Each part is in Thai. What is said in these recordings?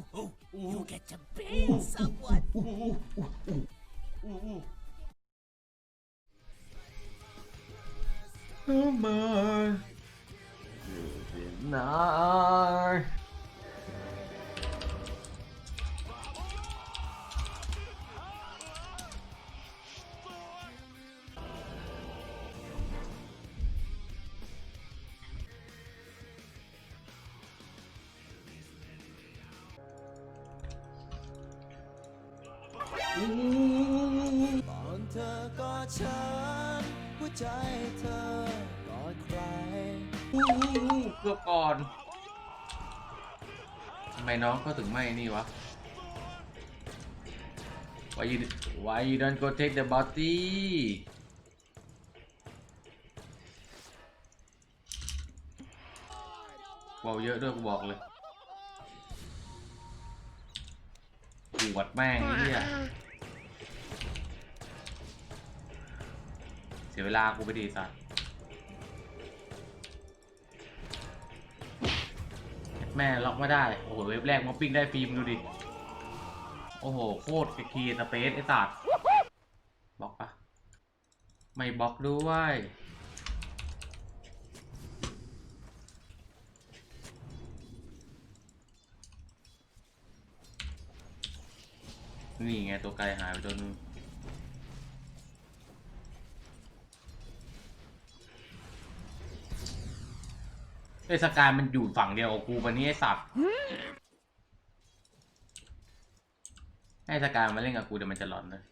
Ooh, ooh, ooh. You get to be ooh, someone. Ooh, ooh, ooh, oh my. Nah. ตอนเธอกอดฉันหัวใจเธอกอดใครเกือบก่อนทำไมน้องเขาถึงไม่นี่วะ Why you Why you don't go take the body เบาเยอะด้วยกูบอกเลยปวดแม่งไอ้เหี้ย สียเวลากูไปดีสัตว์แม่ล็อกไม่ได้ โอ้โห เว็บแรกมอปปิ้งได้ฟิล์มดูดิ โอ้โห โคตรคีสเปซไอ้สัตว์บล็อกปะไม่บล็อกด้วยนี่ไงตัวไกลหายไปตัวนึง ไอ้สกายมันอยู่ฝั่งเดียวกับกูปะเนี่ยไอ้สัตว์ให้สกายมาเล่นกับกูเดี๋ยวมันจะหลอนเลย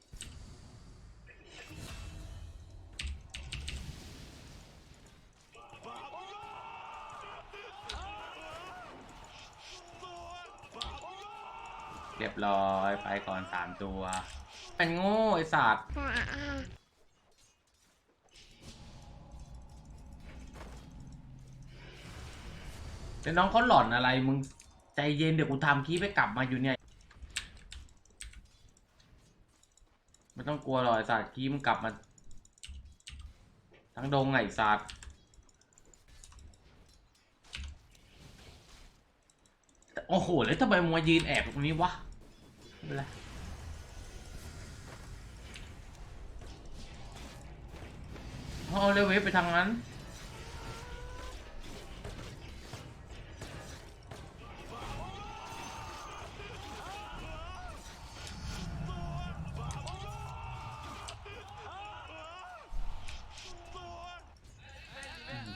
เรียบร้อยไปก่อนสามตัว มันโง่ไอ้สัตว์ แต่น้องเขาหลอนอะไรมึงใจเย็นเดี๋ยวกูทำคลิปไปกลับมาอยู่เนี่ยไม่ต้องกลัวหรอกไอ้สัตว์คลิปมึงกลับมา ทั้งดงไงไอ้สัตว์โอ้โหแล้วทำไมมึงมายืนแอบตรงนี้วะไม่เป็นไรเอาเลยเวฟไปทางนั้น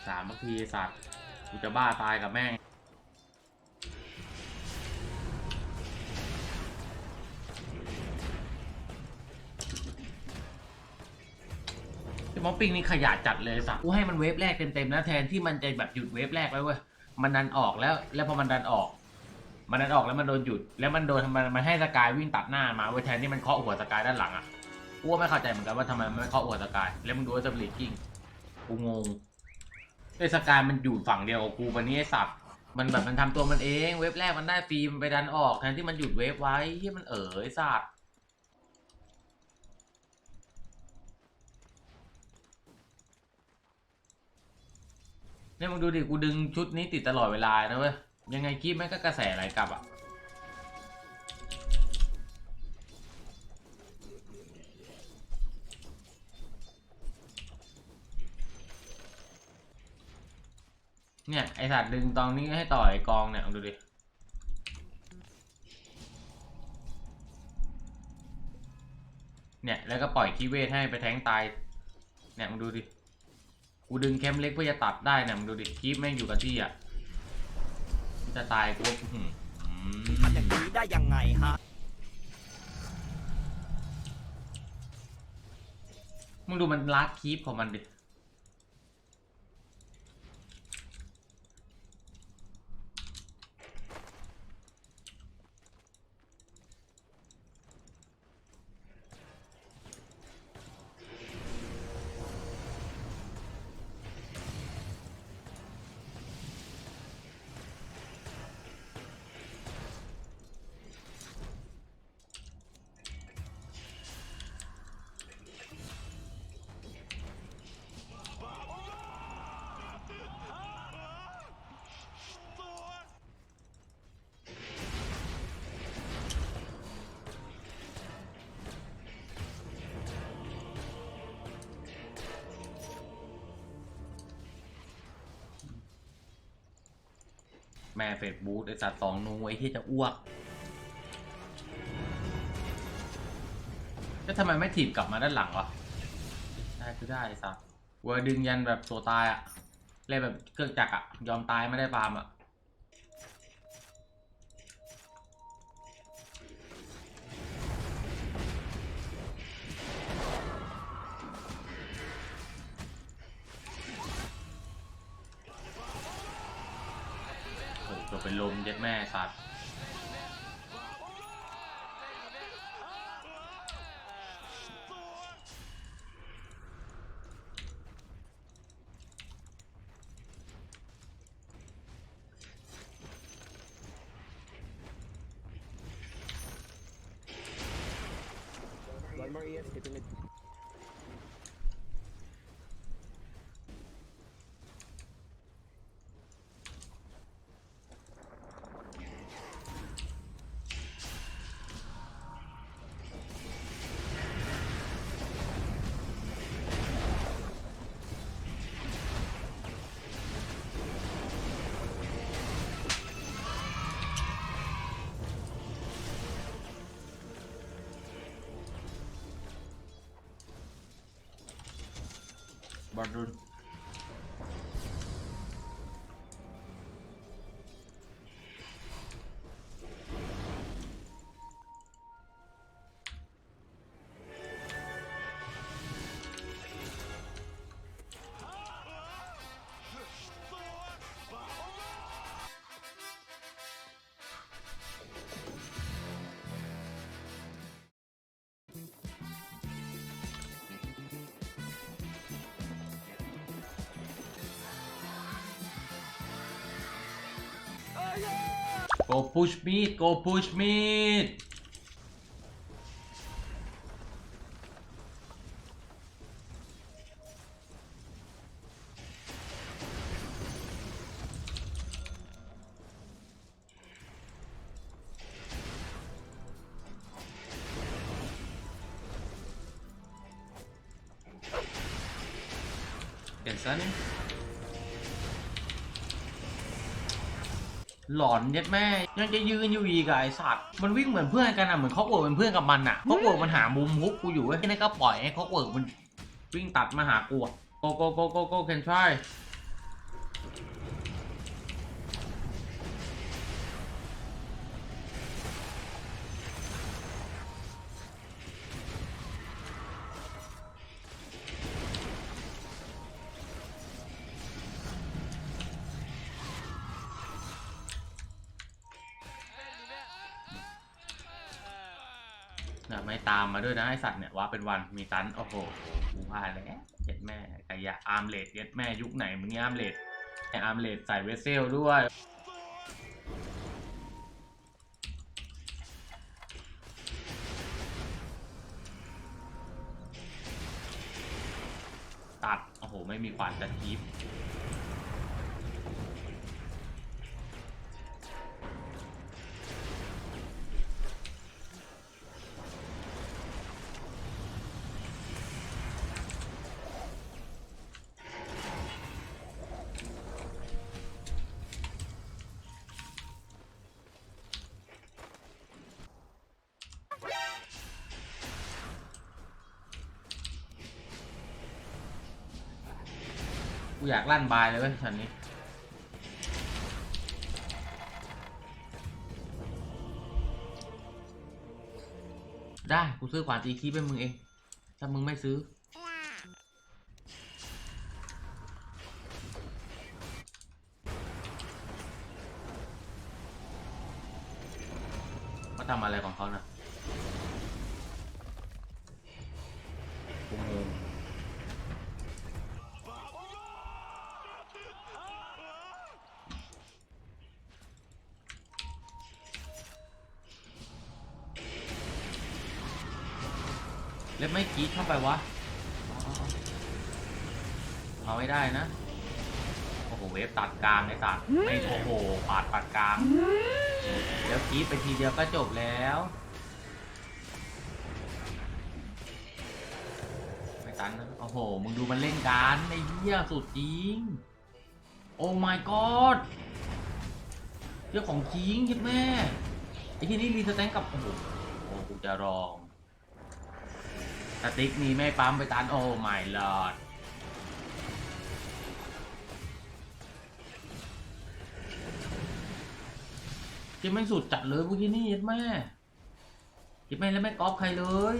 สามนาทีสัตว์กูจะบ้าตายกับแม่งมอปปิ้งนี่ขยะจัดเลยสัตว์กูให้มันเวฟแรกเต็มๆนะแทนที่มันจะแบบหยุดเวฟแรกไว้เว้ย มันดันออกแล้ว แล้วพอมันดันออก มันดันออกแล้วมันโดนหยุด แล้วมันโดนมันมันให้สกายวิ่งตัดหน้ามาเว้ยแทนที่มันเคาะหัวสกายด้านหลังอะกูไม่เข้าใจเหมือนกันว่าทำไมมันไม่เคาะหัวสกาย แล้วมึงดูว่าสปริตกิ้งกูงง ไอ้สกายมันอยู่ฝั่งเดียวกับกูวันนี้ไอ้สัตว์มันแบบมันทำตัวมันเองเว็บแรกมันได้ฟรีมันไปดันออกแทนที่มันหยุดเว็บไว้ที่มันเออไอ้สัตว์เนี่ยมึงดูดิกูดึงชุดนี้ติดตลอดเวลานะเว้ยยังไงคลิปแม่งก็กระแสไหลกลับอะ เนี่ยไอสัตว์ดึงตองนี้ให้ต่อยกองเนี่ยลองดูดิเนี่ยแล้วก็ปล่อยคีเวทให้ไปแทงตายเนี่ยมึงดูดิกูดึงแคมเล็กเพื่อจะตัดได้เนี่ยมึงดูดิคีบแม่งอยู่กับที่อะจะตายกูว่าอื้อหืออืมทำอย่างนี้ได้ยังไงฮะมึงดูมันลัดคีปของมันดิ แม่เฟดบูธไอสัตว์สองนูไอ้ที่จะอ้วกแล้วทำไมไม่ถีบกลับมาด้านหลังวะได้คือได้ไอ้สัตว์เวอร์ดึงยันแบบตัวตายอะเล่นแบบเครื่องจักรอะยอมตายไม่ได้ฟาร์มอะ เป็นลมเย็ดแม่สัตว์ บ อลรุนโกพุ หลอนเย็ดแม่ยังจะยืนอยู่อีกไอสัตว์มันวิ่งเหมือนเพื่อนกันอะเหมือนคอกเวิร์กเป็นเพื่อนกับมันอะคอกเวิร์กมันหามุมฮุกกูอยู่ไอ้นี่ก็ปล่อยให้คอกเวิร์กมันวิ่งตัดมาหากูอะโกโกโกโกโก can try เนี่ยไม่ตามมาด้วยนะไอสัตว์เนี่ยว่าเป็นวันมีตันโอ้โหกูพลาดแล้วเย็ดแม่ไอ้ยาอาร์มเลดเย็ดแม่ยุคไหนมึงเนี่ยอาร์มเลดไออาร์มเลดใส่เวสเซลด้วยตัด โอ้โห ไม่มีขวานจะคีบ กูอยากลั่นบายเลยเว้ยฉันนี้ ได้ กูซื้อขวานตีคีบให้มึงเอง ถ้ามึงไม่ซื้อ มาทำอะไรของเขานะ ไม่กรีดเข้าไปวะอ๋อเอาไม่ได้นะ โอ้โห เวฟตัดกลางไอ้สัตว์ไม่โอ้โหปาดปัดกลางแล้วกรีดไปทีเดียวก็จบแล้ว ไม่ตันนะโอ้โห มึงดูมันเล่นการไอ้เหี้ยสุดจริง โอ้ my god เรื่องของจริงยิบแม่ไอ้ที่นี่รีสแตนกับโอ้โหโอ้กูจะรอง สติ๊กมีแม่ปั๊มไปตันโอ้ไม่หลอดเกมแม่สุดจัดเลยพวกที่นี่ยัดแม่ยัดแม่แล้วไม่กอล์ฟใครเลย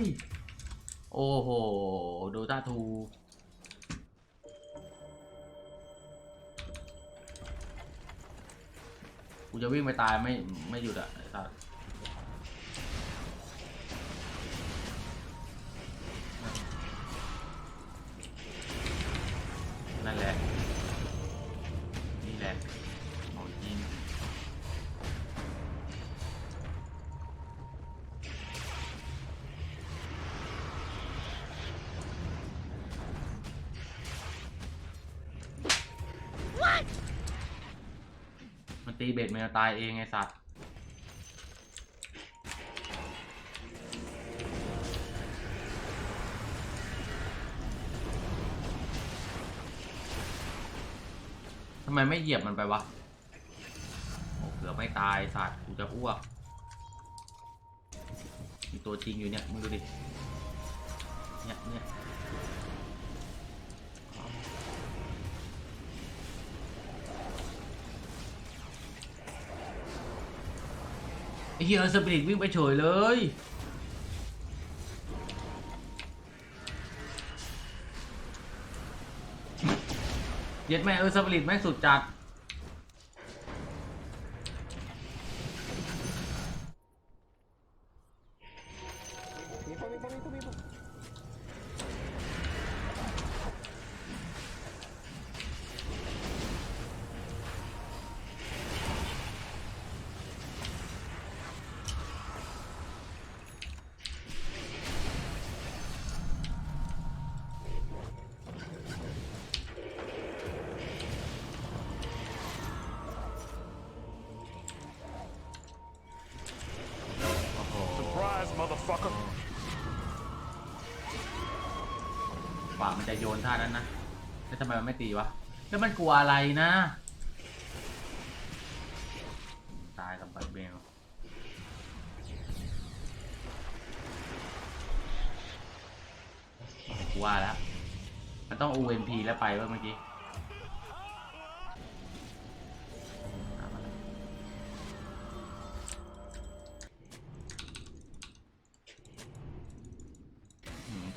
โอ้โห โดตาทูกูจะวิ่งไปตายไม่ไม่หยุดอะไอ้สัส ตีเบ็ดแมวตายเองไงสัตว์ทำไมไม่เหยียบมันไปวะโอ้เกือบไม่ตายสัตว์กูจะอ้วกมีตัวจริงอยู่เนี่ยมึงดูดิเนี่ยเนี่ย เฮียสปิริตวิ่งไปเฉยเลยเย็ดแม่เออสปิริตแม่งสุดจัด วามันจะโยนท่านั้นนะแล้วทำไมมันไม่ตีวะแล้วมันกลัวอะไรนะ ตายกับบัตเบลกลัวแล้ว มันต้อง UMP แล้วไปว่าเมื่อกี้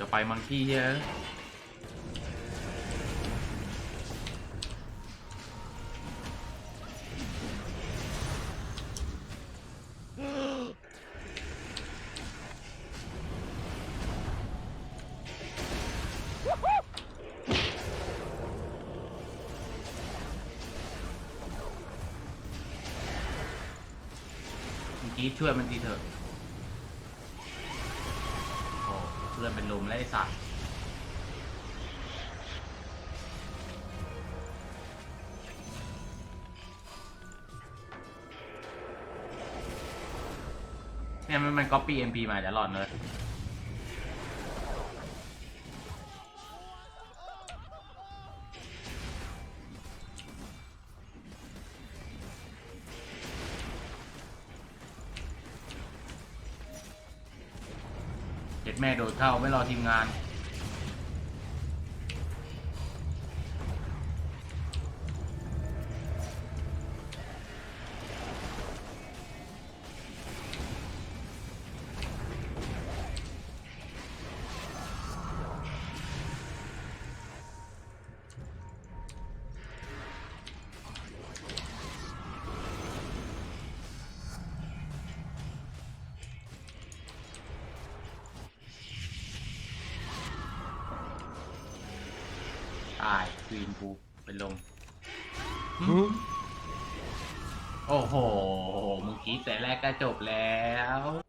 จะไปมังคีเยอะ ช่วยมันทีเถอะโอ้เพื่อนเป็นลมแล้วไอ้สัตว์เนี่ยมันมันก๊อปปี้ MP มาจะหลอนเลย เข้าไม่รอทีมงาน วีนกูเป็นลมโอ้โหมึงกรีดแต่แรกก็จบแล้ว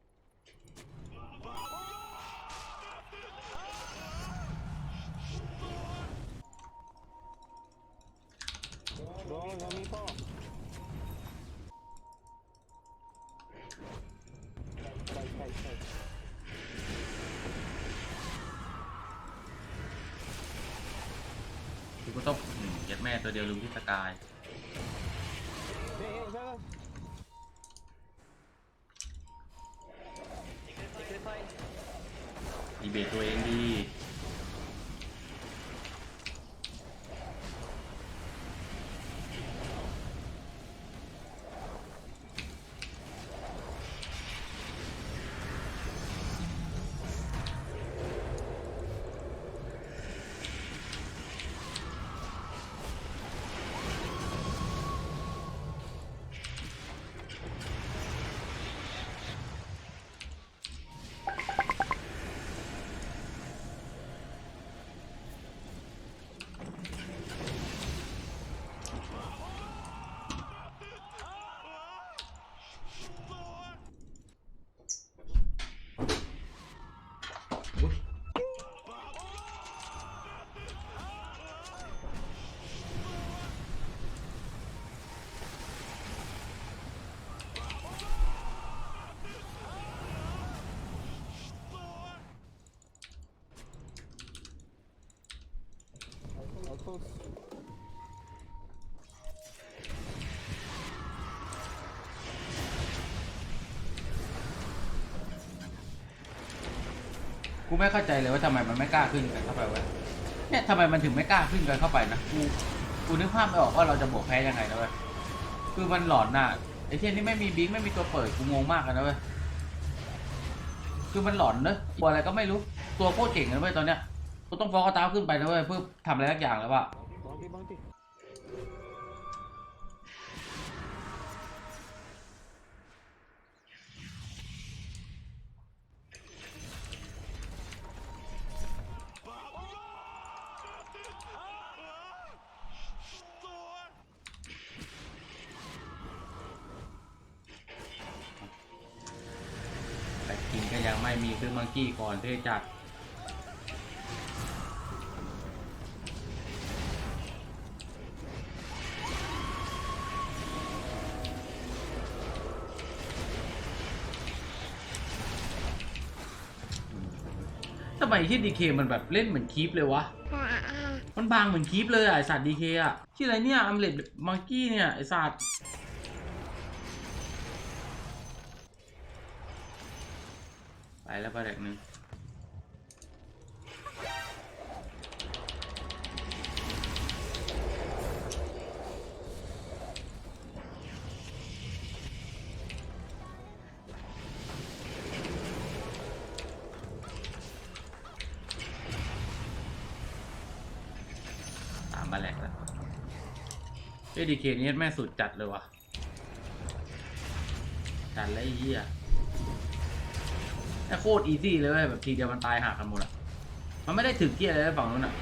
ดแม่ตัวเดียวลุงที่สกายอีเบตตัวเอง กูไม่เข้าใจเลยว่าทำไมมันไม่กล้าขึ้นกันเข้าไปวะเนี่ยทำไมมันถึงไม่กล้าขึ้นกันเข้าไปนะกูกูนึกภาพไม่ออกว่าเราจะบวกแพ้ยังไงนะเว้ยคือมันหลอนน่ะไอ้เช่นนี่ไม่มีบิ๊กไม่มีตัวเปิดกูงงมากเลยนะเว้ยคือมันหลอนเนอะตัวอะไรก็ไม่รู้ตัวโคตรเก่งเลยเว้ยตอนเนี้ยกูต้องฟอกกระต้าขึ้นไปนะเว้ยเพื่อทำอะไรสักอย่างแล้วว่ะบา ไม่มีซื้อมังกี้ก่อนที่จัดทำไมที่ดีเคมันแบบเล่นเหมือนคีปเลยวะ มันบางเหมือนคีปเลยอะไอสัตว์ดีเคอะชื่ออะไรเนี่ยอัมเลดมังกี้เนี่ยไอสัตว์ ไปแล้วไปแดกหนึ่งสามมาแหลกแล้วเอ้ดีเคนี้แม่สุดจัดเลยวะจัดแล้วไอ้เหี้ย แต่โคตรอีซี่เลยเว้ยแบบทีเดียวมันตายหากันหมดอะมันไม่ได้ถึงเกียร์เลยฝั่งนู้นอะ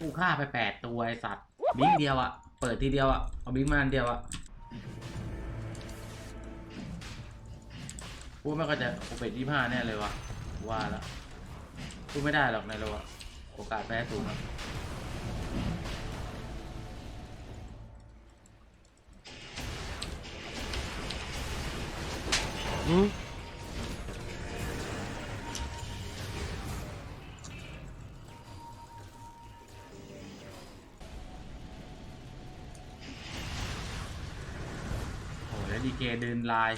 กูฆ่าไปแปดตัวไอสัตว์บิงเดียวอะเปิดทีเดียวอะเอาบิงมาอันเดียวอะพูดไม่ก็จะโอเปตยี่ห้าแน่เลยวะ ว่าแล้วพูดไม่ได้หรอกในโลอะโอกาสแพ้สูงครับอืมโอ้โหแล้วดีเกเดินลาย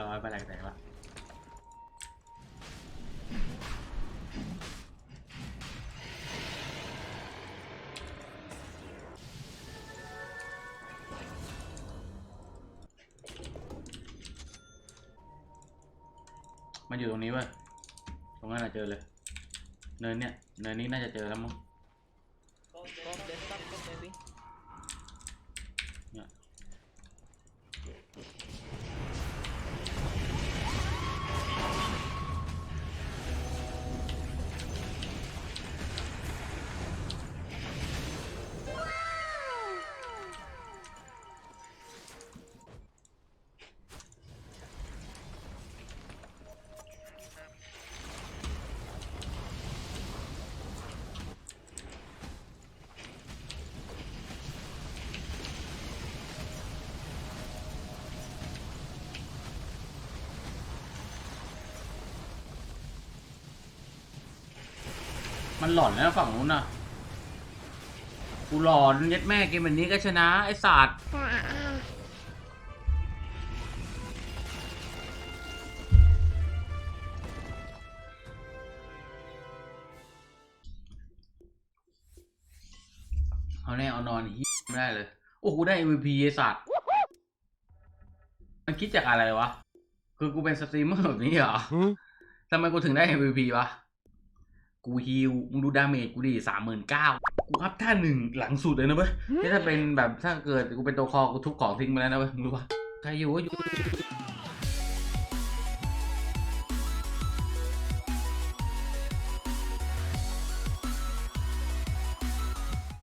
ร้อยไปแหลกแตกละมันอยู่ตรงนี้เว้ย ตรงนั้นแหละเจอเลย เนินเนี่ย เนินนี้น่าจะเจอแล้วมั้ง มันหลอนนะฝั่งนู้นน่ะ กูหลอนเย็ดแม่เกมแบบนี้ก็ชนะ ไอ้สัตว์เอาแน่เอานอนเฮียไม่ได้เลย โอ้กูได้ MVP ไอ้สัตว์ มันคิดจากอะไรวะ คือกูเป็นสตรีมเมอร์แบบนี้เหรอ Hmm? ทำไมกูถึงได้ MVP วะ กูฮิวมึงดูดาเมจกูดิสามหมื่นเก้ากูอัพท่าหนึ่งหลังสุดเลยนะเว้ยนี่ถ้าเป็นแบบถ้าเกิดกูเป็นตัวคอกูทุบของทิ้งไปแล้วนะเว้ยมึงรู้ปะใครอยู่ก็อยู่